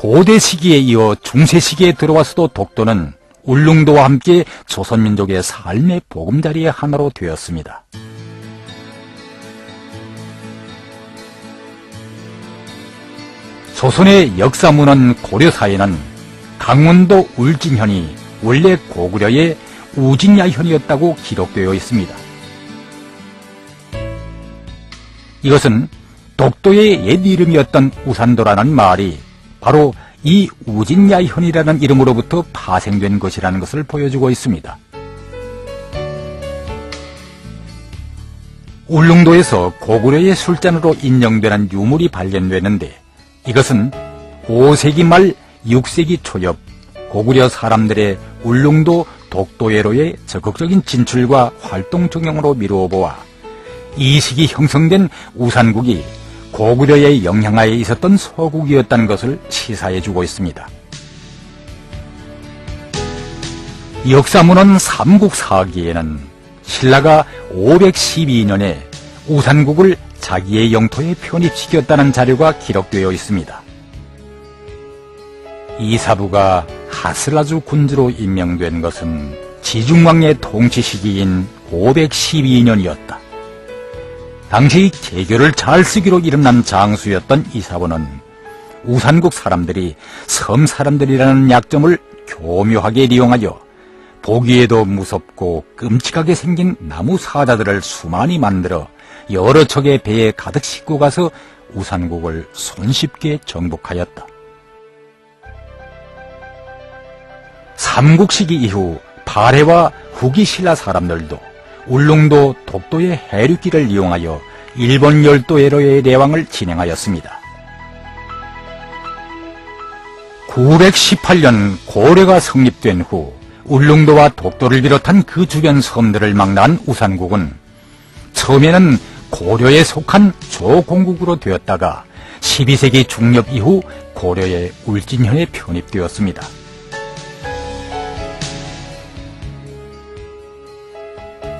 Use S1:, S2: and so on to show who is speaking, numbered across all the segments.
S1: 고대 시기에 이어 중세 시기에 들어와서도 독도는 울릉도와 함께 조선민족의 삶의 보금자리의 하나로 되었습니다. 조선의 역사문헌 고려사에는 강원도 울진현이 원래 고구려의 우진야현이었다고 기록되어 있습니다. 이것은 독도의 옛 이름이었던 우산도라는 말이 바로 이 우진야현이라는 이름으로부터 파생된 것이라는 것을 보여주고 있습니다. 울릉도에서 고구려의 술잔으로 인정되는 유물이 발견되는데 이것은 5세기 말 6세기 초엽 고구려 사람들의 울릉도 독도해로의 적극적인 진출과 활동 적용으로 미루어 보아 이 시기 형성된 우산국이 고구려의 영향하에 있었던 소국이었다는 것을 시사해주고 있습니다. 역사문헌 삼국사기에는 신라가 512년에 우산국을 자기의 영토에 편입시켰다는 자료가 기록되어 있습니다. 이사부가 하슬라주 군주로 임명된 것은 지중왕의 통치 시기인 512년이었다. 당시 개교를 잘 쓰기로 이름난 장수였던 이사부는 우산국 사람들이 섬 사람들이라는 약점을 교묘하게 이용하여 보기에도 무섭고 끔찍하게 생긴 나무 사자들을 수많이 만들어 여러 척의 배에 가득 싣고 가서 우산국을 손쉽게 정복하였다. 삼국시기 이후 발해와 후기 신라 사람들도 울릉도 독도의 해륙길을 이용하여 일본 열도해로의 내왕을 진행하였습니다. 918년 고려가 성립된 후 울릉도와 독도를 비롯한 그 주변 섬들을 망라한 우산국은 처음에는 고려에 속한 조공국으로 되었다가 12세기 중엽 이후 고려의 울진현에 편입되었습니다.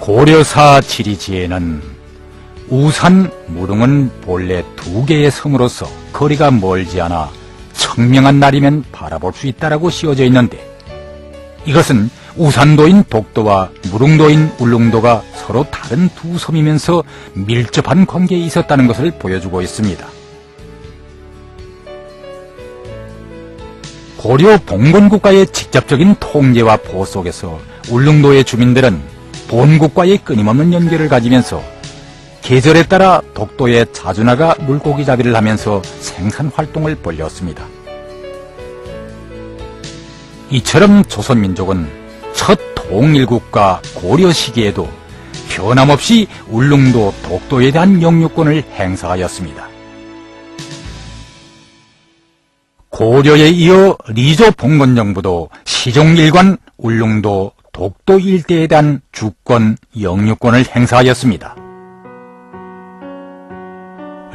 S1: 고려사 지리지에는 우산, 무릉은 본래 두 개의 섬으로서 거리가 멀지 않아 청명한 날이면 바라볼 수 있다라고 씌워져 있는데 이것은 우산도인 독도와 무릉도인 울릉도가 서로 다른 두 섬이면서 밀접한 관계에 있었다는 것을 보여주고 있습니다. 고려 봉건국가의 직접적인 통제와 보호 속에서 울릉도의 주민들은 본국과의 끊임없는 연결을 가지면서 계절에 따라 독도에 자주 나가 물고기 잡이를 하면서 생산 활동을 벌였습니다. 이처럼 조선민족은 첫 통일국가 고려 시기에도 변함없이 울릉도 독도에 대한 영유권을 행사하였습니다. 고려에 이어 리조 봉건 정부도 시종일관 울릉도 독도 일대에 대한 주권, 영유권을 행사하였습니다.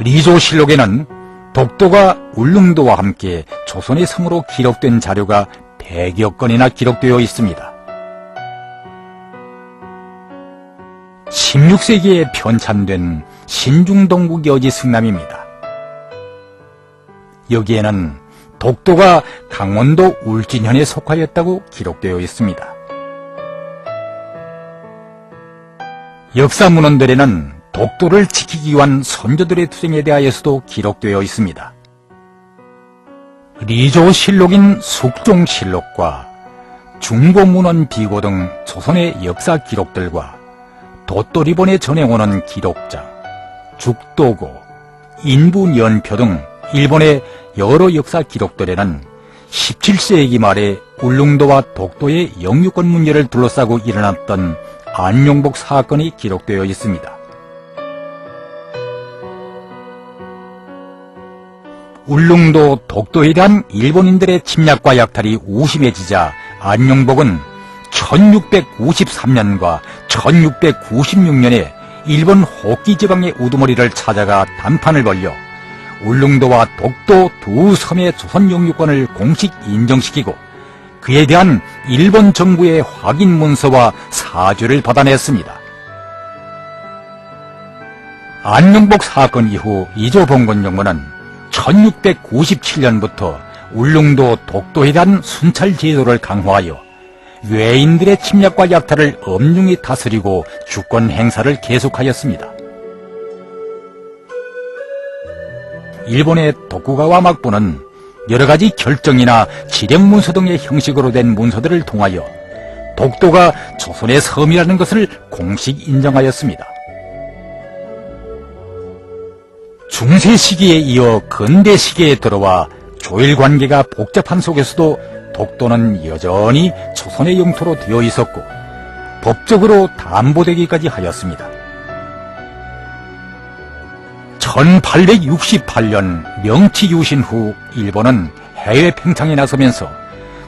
S1: 리조실록에는 독도가 울릉도와 함께 조선의 성으로 기록된 자료가 100여 건이나 기록되어 있습니다. 16세기에 편찬된 신중동국 여지 승남입니다. 여기에는 독도가 강원도 울진현에 속하였다고 기록되어 있습니다. 역사 문헌들에는 독도를 지키기 위한 선조들의 투쟁에 대하여서도 기록되어 있습니다. 리조실록인 숙종실록과 중고문헌 비고 등 조선의 역사 기록들과 도토리본에 전해오는 기록장, 죽도고, 인분연표 등 일본의 여러 역사 기록들에는 17세기 말에 울릉도와 독도의 영유권 문제를 둘러싸고 일어났던 안용복 사건이 기록되어 있습니다. 울릉도 독도에 대한 일본인들의 침략과 약탈이 우심해지자 안용복은 1653년과 1696년에 일본 호끼 지방의 우두머리를 찾아가 단판을 벌려 울릉도와 독도 두 섬의 조선 영유권을 공식 인정시키고 그에 대한 일본 정부의 확인 문서와 사주를 받아냈습니다. 안녕복 사건 이후 이조봉건 정부는 1697년부터 울릉도 독도에 대한 순찰 제도를 강화하여 외인들의 침략과 약탈을 엄중히 다스리고 주권 행사를 계속하였습니다. 일본의 독구가와 막부는 여러 가지 결정이나 지령 문서 등의 형식으로 된 문서들을 통하여 독도가 조선의 섬이라는 것을 공식 인정하였습니다. 중세 시기에 이어 근대 시기에 들어와 조일 관계가 복잡한 속에서도 독도는 여전히 조선의 영토로 되어 있었고 법적으로 담보되기까지 하였습니다. 1868년 명치 유신 후 일본은 해외 팽창에 나서면서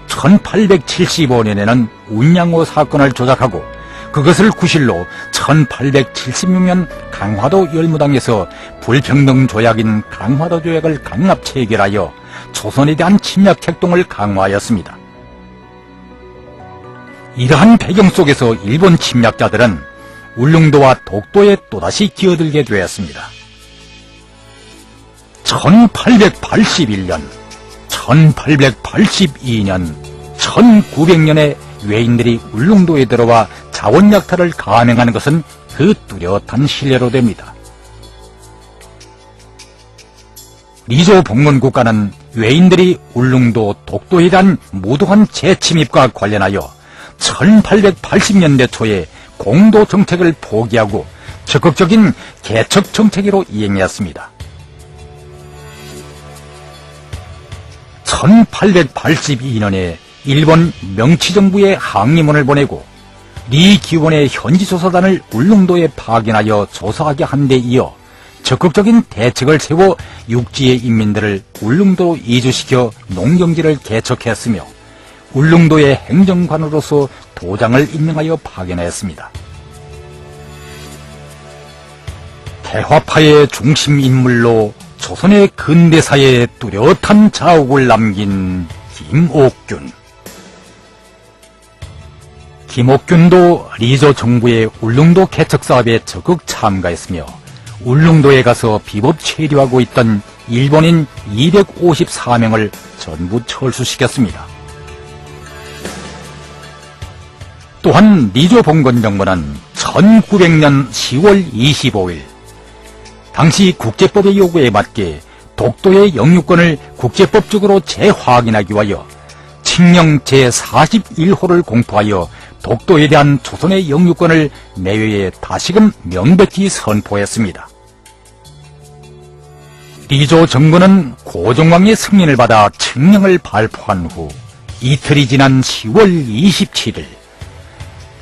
S1: 1875년에는 운양호 사건을 조작하고 그것을 구실로 1876년 강화도 열무당에서 불평등 조약인 강화도 조약을 강압 체결하여 조선에 대한 침략 행동을 강화하였습니다. 이러한 배경 속에서 일본 침략자들은 울릉도와 독도에 또다시 기어들게 되었습니다. 1881년, 1882년, 1900년에 외인들이 울릉도에 들어와 자원약탈을 감행하는 것은 그 뚜렷한 신뢰로 됩니다. 리조 복문 국가는 외인들이 울릉도 독도에 대한 무도한 재침입과 관련하여 1880년대 초에 공도 정책을 포기하고 적극적인 개척 정책으로 이행했습니다. 1882년에 일본 명치정부에 항의문을 보내고 리 기원의 현지 조사단을 울릉도에 파견하여 조사하게 한 데 이어 적극적인 대책을 세워 육지의 인민들을 울릉도로 이주시켜 농경지를 개척했으며 울릉도의 행정관으로서 도장을 임명하여 파견했습니다. 대화파의 중심 인물로 조선의 근대사에 뚜렷한 자욱을 남긴 김옥균. 김옥균도 리조 정부의 울릉도 개척 사업에 적극 참가했으며 울릉도에 가서 비법 체류하고 있던 일본인 254명을 전부 철수시켰습니다. 또한 리조 봉건 정부는 1900년 10월 25일 당시 국제법의 요구에 맞게 독도의 영유권을 국제법적으로 재확인하기 위하여 칙령 제41호를 공포하여 독도에 대한 조선의 영유권을 내외에 다시금 명백히 선포했습니다. 리조 정부는 고종왕의 승인을 받아 칙령을 발표한 후 이틀이 지난 10월 27일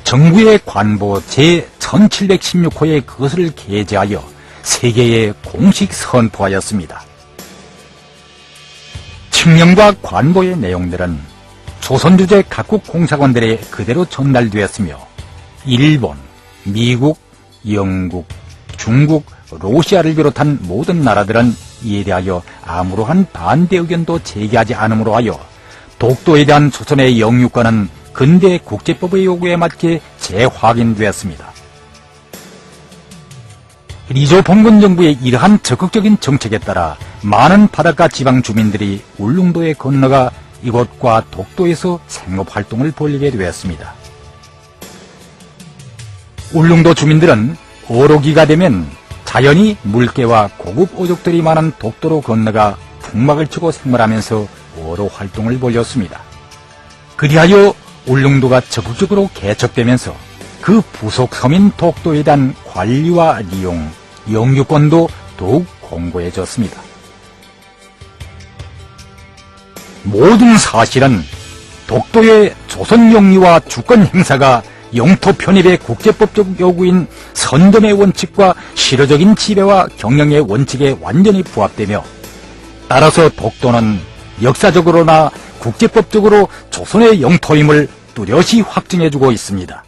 S1: 정부의 관보 제1716호에 그것을 게재하여 세계에 공식 선포하였습니다. 칙령과 관보의 내용들은 조선주재 각국 공사관들에 그대로 전달되었으며 일본, 미국, 영국, 중국, 로시아를 비롯한 모든 나라들은 이에 대하여 아무러한 반대 의견도 제기하지 않음으로 하여 독도에 대한 조선의 영유권은 근대 국제법의 요구에 맞게 재확인되었습니다. 리조 봉건 정부의 이러한 적극적인 정책에 따라 많은 바닷가 지방 주민들이 울릉도에 건너가 이곳과 독도에서 생업 활동을 벌이게 되었습니다. 울릉도 주민들은 어로기가 되면 자연히 물개와 고급 어족들이 많은 독도로 건너가 풍막을 치고 생활하면서 어로 활동을 벌였습니다. 그리하여 울릉도가 적극적으로 개척되면서 그 부속 섬인 독도에 대한 관리와 이용, 영유권도 더욱 공고해졌습니다. 모든 사실은 독도의 조선 영유와 주권 행사가 영토 편입의 국제법적 요구인 선점의 원칙과 실효적인 지배와 경영의 원칙에 완전히 부합되며 따라서 독도는 역사적으로나 국제법적으로 조선의 영토임을 뚜렷이 확증해주고 있습니다.